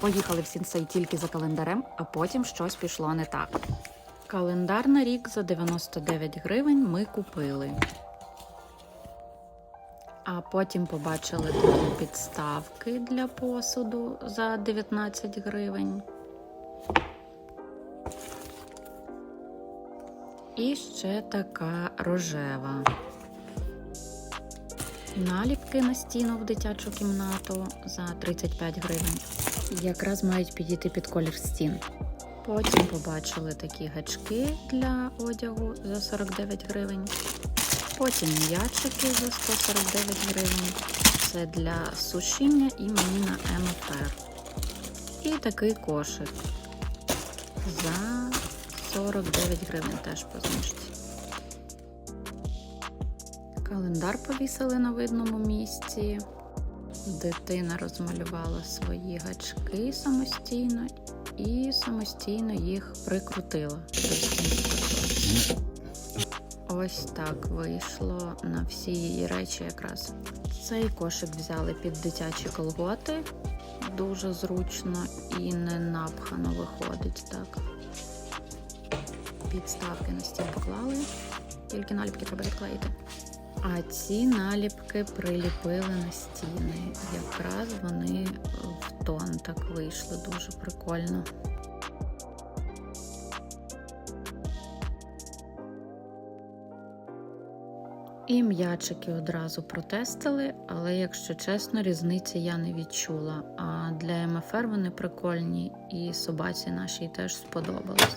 Поїхали в сінсей тільки за календарем, а потім щось пішло не так. Календар на рік за 99 гривень ми купили. А потім побачили такі підставки для посуду за 19 гривень. І ще така рожева. Наліпки на стіну в дитячу кімнату за 35 гривень. Якраз мають підійти під колір стін. Потім побачили такі гачки для одягу за 49 гривень. Потім м'ячики за 149 гривень. Це для сушіння і мені на МФР. І такий кошик за 49 гривень теж по знижці. Календар повісили на видному місці. Дитина розмалювала свої гачки самостійно і самостійно їх прикрутила. Ось так вийшло на всі її речі якраз. Цей кошик взяли під дитячі колготи. Дуже зручно і не напхано виходить так. Підставки на стіл поклали, тільки наліпки треба відклеїти. А ці наліпки приліпили на стіни. Якраз вони в тон так вийшли дуже прикольно. І м'ячики одразу протестили, але якщо чесно, різниці я не відчула. А для МФР вони прикольні, і собаці нашій теж сподобалось.